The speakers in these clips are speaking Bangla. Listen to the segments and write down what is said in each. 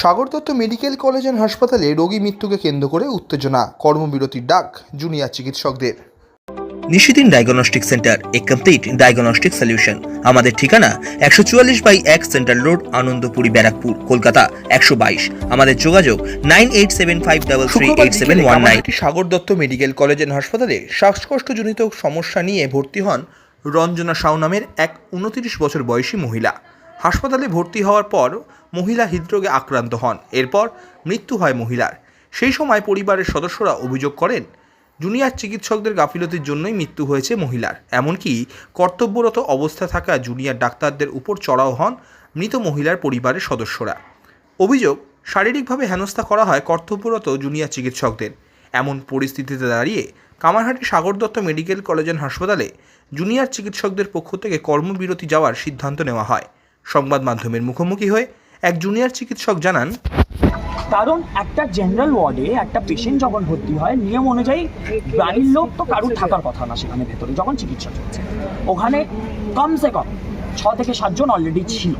Sagar Dutta medical college and হাসপাতালে রোগী মৃত্যুকে কেন্দ্র করে উত্তেজনা কর্মবিরতির ডাক জুনিয়র চিকিৎসকদের। Nishidin diagnostic centre a complete diagnostic solution আমাদের ঠিকানা একশো চুয়াল্লিশ বাই এক সেন্ট্রাল রোড আনন্দপুরি ব্যারাকপুর কলকাতা একশো বাইশ। আমাদের যোগাযোগ nine eight seven five double three eight seven one nine. Sagar Dutta medical college and হাসপাতালে শ্বাসকষ্টজনিত সমস্যা নিয়ে ভর্তি হন রঞ্জনা সাউ নামের এক উনত্রিশ বছর বয়সী মহিলা। হাসপাতালে ভর্তি হওয়ার পর মহিলা হৃদরোগে আক্রান্ত হন। এরপর মৃত্যু হয় মহিলার। সেই সময় পরিবারের সদস্যরা অভিযোগ করেন, জুনিয়র চিকিৎসকদের গাফিলতির জন্যই মৃত্যু হয়েছে মহিলার। এমনকি কর্তব্যরত অবস্থা থাকা জুনিয়র ডাক্তারদের উপর চড়াও হন মৃত মহিলার পরিবারের সদস্যরা। অভিযোগ, শারীরিকভাবে হেনস্থা করা হয় কর্তব্যরত জুনিয়র চিকিৎসকদের। এমন পরিস্থিতিতে দাঁড়িয়ে কামারহাটি সাগর দত্ত মেডিকেল কলেজ হাসপাতালে জুনিয়র চিকিৎসকদের পক্ষ থেকে কর্মবিরতি যাওয়ার সিদ্ধান্ত নেওয়া হয়। সংবাদ মাধ্যমের মুখোমুখি হয়ে এক জুনিয়র চিকিৎসক জানান, কারণ একটা জেনারেল ওয়ার্ডে একটা পেশেন্ট যখন ভর্তি হয়, নিয়ম অনুযায়ী বাড়ির লোক তো কারুর থাকার কথা না সেখানে ভেতরে যখন চিকিৎসা চলছে। ওখানে কমসে কম ছ থেকে সাতজন অলরেডি ছিল।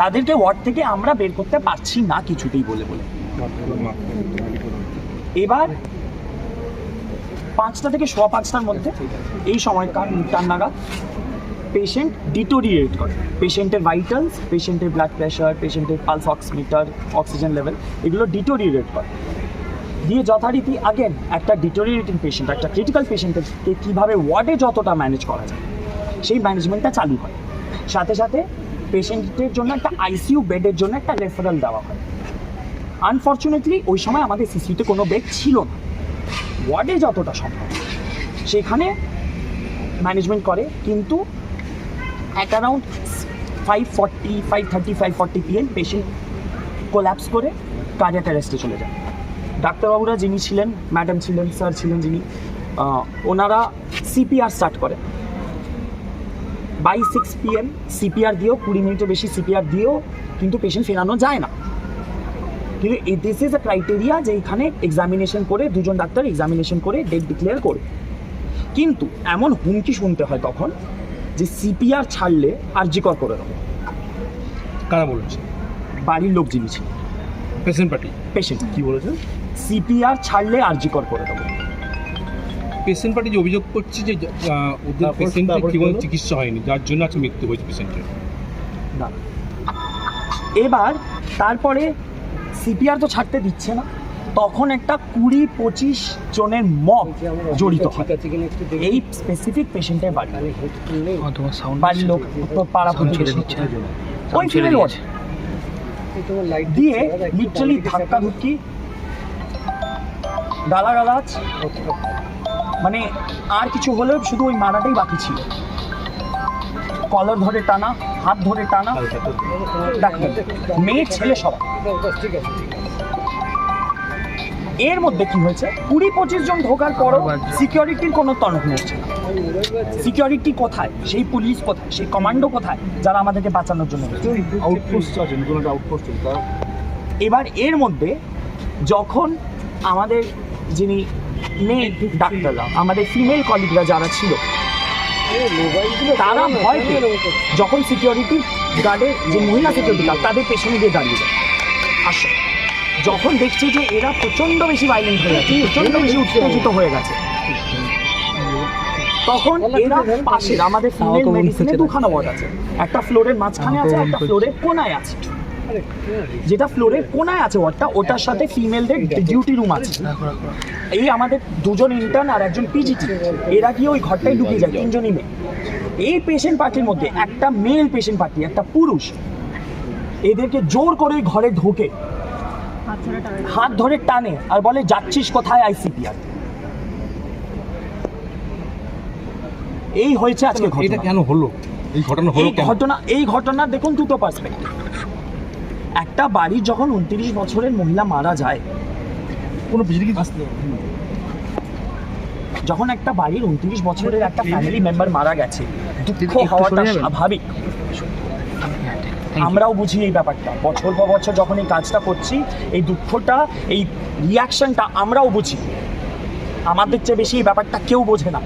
তাদেরকে ওয়ার্ড থেকে আমরা বের করতে পারছি না কিছুতেই বলে বলে। এবার পাঁচটা থেকে সোয়া পাঁচটার মধ্যে এই সময়কার নাগাদ পেশেন্ট ডিটোরিয়েট করে পেশেন্টের ভাইটালস পেশেন্টের ব্লাড প্রেশার পেশেন্টের পালস অক্সমিটার অক্সিজেন লেভেল এগুলো ডিটোরিয়েট করে দিয়ে যথারীতি আগেন একটা ডিটোরিয়েটিং পেশেন্ট একটা ক্রিটিক্যাল পেশেন্টকে কীভাবে ওয়ার্ডে যতটা ম্যানেজ করা যায়, সেই ম্যানেজমেন্টটা চালু হয়। সাথে সাথে পেশেন্টের জন্য একটা আইসিইউ বেডের জন্য একটা রেফারেল দেওয়া হয়। আনফর্চুনেটলি ওই সময় আমাদের সিসিউতে কোনো বেড ছিল না। ওয়ার্ডে যতটা সম্ভব। সেখানে ম্যানেজমেন্ট করে, কিন্তু at around five forty five thirty five forty PM patient collapse করে কার্ডিয়াক অ্যারেস্টে চলে যায়। ডাক্তারবাবুরা যিনি ছিলেন ম্যাডাম ছিলেন স্যার ছিলেন যিনি ওনারা সিপিআর স্টার্ট করে। বাই সিক্স পিএম সিপিআর দিয়েও, কুড়ি মিনিটের বেশি সিপিআর দিয়েও কিন্তু পেশেন্ট ফেরানো যায় না। কিন্তু দিস ইজ এ ক্রাইটেরিয়া যে এখানে এক্সামিনেশন করে, দুজন ডাক্তার এক্সামিনেশন করে ডেট ডিক্লেয়ার করে। কিন্তু এমন হুমকি শুনতে হয় তখন যে সিপিআর ছাড়লে আরজিকর করে দেবো। কারা বলেছে? বাড়ির লোক যিনি ছিল পেশেন্ট পার্টি? পেশেন্ট কি বলেছে? সিপিআর ছাড়লে আরজিকর করে দেবো। পেশেন্ট পার্টি যে অভিযোগ করছে যে আহ, ওদের তারপর- পেশেন্টের তারপর কি হলো? চিকিৎসা হয়নি যার জন্য আজকে মৃত্যু হয়েছে পেশেন্টের। না। এবার তারপরে সিপিআর তো ছাড়তে দিচ্ছে না। তখন একটা কুড়ি পঁচিশ জনের মব জড়িত হয়। এই স্পেসিফিক পেশেন্টের বাড়ি। বাড়ির লোক তো পাড়া ওই ফিমেল ওয়ার্ড দিয়ে লিটারালি ধাক্কা ধুক্কি গালাগালাজ। মানে আর কিছু হলেও শুধু ওই মারাটাই বাকি ছিল। কলার ধরে টানা হাত ধরে টানা। মেয়ে ছেলে সবাই এর মধ্যে কি হয়েছে? কুড়ি পঁচিশ জন ঢোকার পরও সিকিউরিটির কোনো তনক নেই। সিকিউরিটি কোথায়? সেই পুলিশ কোথায়? সেই কমান্ডো কোথায়? যারা আমাদেরকে বাঁচানোর জন্য এসেছে? আউটপোস্ট আছে কোনো আউটপোস্ট এবার এর মধ্যে যখন আমাদের যিনি মেয়ে ডাক্তাররা আমাদের ফিমেল কলিগরা যারা ছিল তারা ভয় পেয়ে যখন সিকিউরিটি গার্ডের যে মহিলা সিকিউরিটি গার্ড তাদের পেছনে গিয়ে দাঁড়িয়ে যায়। আসো। যখন দেখছি যে এরা প্রচণ্ড বেশি ভাইলেন্ট হয়ে গেছে প্রচণ্ড বেশি উত্তেজিত হয়ে গেছে। তখন এরা পাশের আমাদের ফিমেল মেডিসিনে দুখানা ওয়ার্ড আছে। একটা ফ্লোরের মাঝখানে আছে একটা ফ্লোরের কোনায় আছে। যেটা ফ্লোরের কোনায় আছে ওয়ার্ডটা ওটার সাথে ফিমেলদের ডিউটি রুম আছে। এই আমাদের দুজন ইন্টার্ন আর একজন পিজিটি এরা গিয়ে ওই ঘরটায় ঢুকিয়ে যায় তিনজনই মেয়ে। এই পেশেন্ট পার্টির মধ্যে একটা মেল পেশেন্ট পার্টি একটা পুরুষ। এদেরকে জোর করে ঘরে ঢোকে। হাত ধরে টানে আর বলে যাচ্ছিস কোথায় আইসিপিআর এই হয়েছে আজকে এটা কেন হলো? এই ঘটনা হলো কেন? ঘটনা এই ঘটনা দেখুন দুটো পার্সপেক্টিভ একটা বাড়ির যখন উনত্রিশ বছরের মহিলা মারা যায় কোনো বিজলি যখন একটা বাড়ির উনত্রিশ বছরের একটা ফ্যামিলি মেম্বার মারা গেছে দুঃখ হওয়াটা স্বাভাবিক। আমরাও বুঝি এই ব্যাপারটা। বছর পর বছর যখন এই কাজটা করছি, এই দুঃখটা, এই রিয়াকশনটা আমরাও বুঝি। আমাদের চেয়ে বেশি এই ব্যাপারটা কেউ বোঝে না।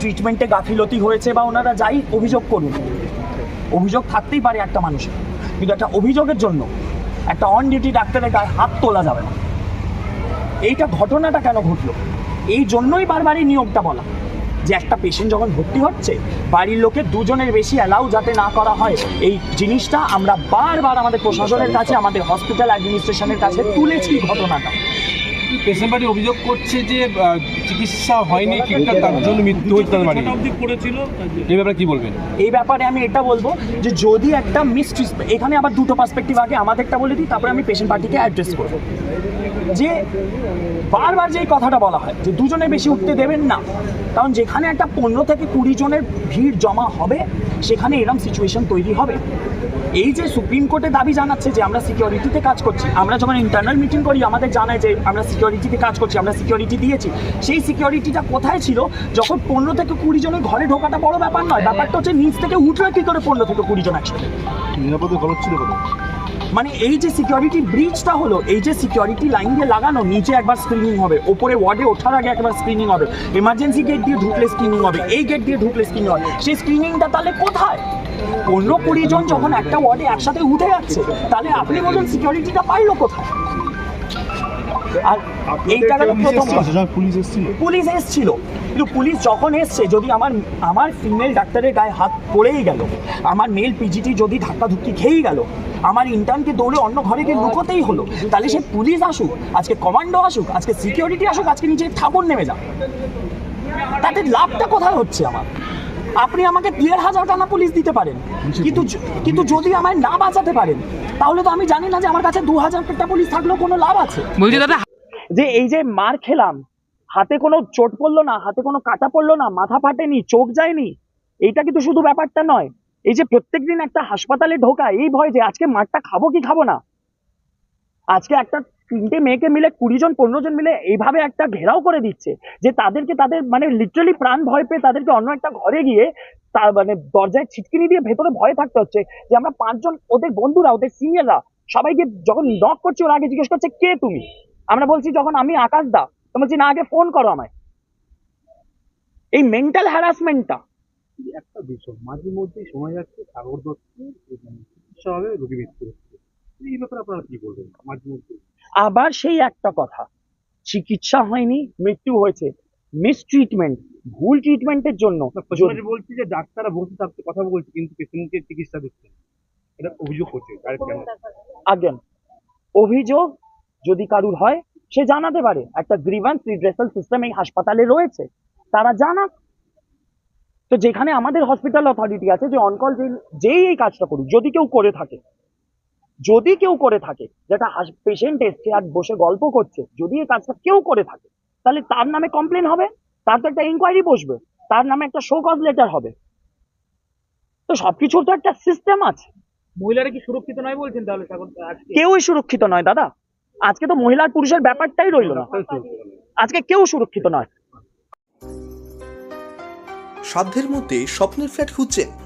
ট্রিটমেন্টে গাফিলতি হয়েছে বা ওনারা যাই অভিযোগ করুন অভিযোগ থাকতেই পারে একটা মানুষের। কিন্তু একটা অভিযোগের জন্য একটা অন ডিউটি ডাক্তারের গায়ে হাত তোলা যাবে না। এইটা ঘটনাটা কেন ঘটলো? এই জন্যই বারবার এই নিয়মটা বলা। যে একটা পেশেন্ট যখন ভর্তি হচ্ছে বাড়ির লোকের দুজনের বেশি অ্যালাউ যাতে না করা হয় এই জিনিসটা আমরা বারবার আমাদের প্রশাসনের কাছে আমাদের হসপিটাল অ্যাডমিনিস্ট্রেশনের কাছে তুলেছি ঘটনাটা। পেশেন্ট পার্টি অভিযোগ করছে যে চিকিৎসা হয়নি ঠিকঠাক তার জন্য মৃত্যু হয়েছে তাদের বাড়ি এই ব্যাপারে কি বলবেন? এই ব্যাপারে আমি এটা বলব যে যদি একটা মিস্ট্রিস এখানে আবার দুটো পার্সপেক্টিভ আগে আমাদেরটা বলে দিই তারপরে আমি পেশেন্ট পার্টিকে অ্যাড্রেস করব। যে বারবার যে কথাটা বলা হয়, যে দুজনে বেশি উঠতে দেবেন না। কারণ যেখানে একটা পনেরো থেকে কুড়ি জনের ভিড় জমা হবে, সেখানে এরম সিচুয়েশন তৈরি হবে। এই যে সুপ্রিম কোর্টে দাবি জানাচ্ছে যে আমরা সিকিউরিটিতে কাজ করছি, আমরা যখন ইন্টারনাল মিটিং করি, আমাদের জানায় যে আমরা সিকিউরিটিতে কাজ করছি, আমরা সিকিউরিটি দিয়েছি। সেই সিকিউরিটিটা কোথায় ছিল? যখন পনেরো থেকে কুড়ি জনের ঘরে ঢোকাটা বড় ব্যাপার নয়, ব্যাপারটা হচ্ছে নিচ থেকে উঠল কি করে পনেরো থেকে কুড়ি জন একসাথে? নিরাপদে খরচ ছিল মানে এই যে সিকিউরিটি ব্রিজটা হলো, এই যে সিকিউরিটি লাইন দিয়ে লাগানো, নিচে একবার স্ক্রিনিং হবে, ওপরে ওয়ার্ডে ওঠার আগে একবার স্ক্রিনিং হবে এমার্জেন্সি গেট দিয়ে ঢুকলে স্ক্রিনিং হবে, এই গেট দিয়ে ঢুকলে স্ক্রিনিং হবে, সেই স্ক্রিনিংটা তাহলে কোথায়? পনেরো কুড়ি জন যখন একটা ওয়ার্ডে একসাথে উঠে যাচ্ছে, তাহলে আপনি বলুন সিকিউরিটিটা পাইলো কোথায়? আর এইটা গেল প্রথম পুলিশ এসেছিল। পুলিশ এসছিল। কিন্তু পুলিশ যখন এসছে যদি আমার আমার ফিমেল ডাক্তারের গায়ে হাত পড়েই গেল আমার মেল পিজিটি যদি ধাক্কাধুক্কি খেয়েই গেল আমার ইন্টার্নকে দৌড়ে অন্য ঘরে গিয়ে লুকোতেই হলো তাহলে সে পুলিশ আসুক আজকে কমান্ডো আসুক আজকে সিকিউরিটি আসুক আজকে নিজের ঠাকুর নেমে যাক। তাতে লাভটা কোথায় হচ্ছে আমার? আপনি আমাকে দেড় হাজার টাকা পুলিশ দিতে পারেন। কিন্তু কিন্তু যদি আমায় না বাঁচাতে পারেন তাহলে তো আমি জানি না যে আমার কাছে দু হাজার টাকা পুলিশ থাকলেও কোনো লাভ আছে। বলছি দাদা যে এই যে মার খেলাম হাতে কোনো চোট পড়ল না হাতে কোনো কাটা পড়ল না মাথা ফাটেনি চোখ যায়নি এইটা কিন্তু শুধু ব্যাপারটা নয়। এই যে প্রত্যেক দিন একটা হাসপাতালে ঢোকা এই ভয় যে আজকে মারটা খাব কি খাব না? আজকে একটা তিনটে মেয়েকে মিলে, কুড়ি জন, পনেরো জন মিলে এইভাবে একটা ঘেরাও করে দিচ্ছে যে তাদেরকে তাদের মানে লিটারালি প্রাণ ভয় পেয়ে তাদেরকে অন্য একটা ঘরে গিয়ে তার মানে দরজায় ছিটকিনি দিয়ে ভেতরে ভয়ে থাকতে হচ্ছে যে আমরা পাঁচজন ওদের বন্ধুরা, ওদের সিনিয়ররা সবাইকে যখন নক করছে, ওরা আগে জিজ্ঞেস করছে, কে তুমি? আমরা বলছি, যখন আমি আকাশ দা। তো বলছি, না, আগে ফোন করো আমায়। এই মেন্টাল হ্যারাসমেন্টটা একটা বিষয়। মাঝে মধ্যেই শোনা যাচ্ছে সাগর দত্ত চিকিৎসা হবে রোগী মৃত্যু হচ্ছে। এই ব্যাপারে আপনারা কি বলবেন? আবার সেই একটা কথা। চিকিৎসা হয়নি মৃত্যু হয়েছে। মিসট্রিটমেন্ট ভুল ট্রিটমেন্টের জন্য বলছে যে ডাক্তাররা বসে থাকতে কথা বলছে কিন্তু পেশেন্টকে চিকিৎসা দিচ্ছে এটা অভিযোগ করছে আগেন অভিযোগ যদি কারুর হয় সে জানাতে পারে। একটা গ্রিভান্স রিড্রেসাল সিস্টেম এই হাসপাতালে রয়েছে তারা জানাক। তো যেখানে আমাদের হসপিটাল অথরিটি আছে যে অনকল যেই এই কাজটা করুক যদি কেউ করে থাকে যদি কেউ করে থাকে যেটা পেশেন্ট এসছে আর বসে গল্প করছে যদি এই কাজটা কেউ করে থাকে তাহলে তার নামে কমপ্লেন হবে তার তো একটা ইনকোয়ারি বসবে তার নামে একটা শো কজ লেটার হবে। তো সবকিছুর তো একটা সিস্টেম আছে। মহিলারা কি সুরক্ষিত নয় বলছেন তাহলে কেউই সুরক্ষিত নয় দাদা। আজকে তো মহিলার পুরুষের ব্যাপারটাই রইল না। আজকে কেউ সুরক্ষিত নয়। সাধ্যের মধ্যে স্বপ্নের ফ্ল্যাট খুঁজছেন।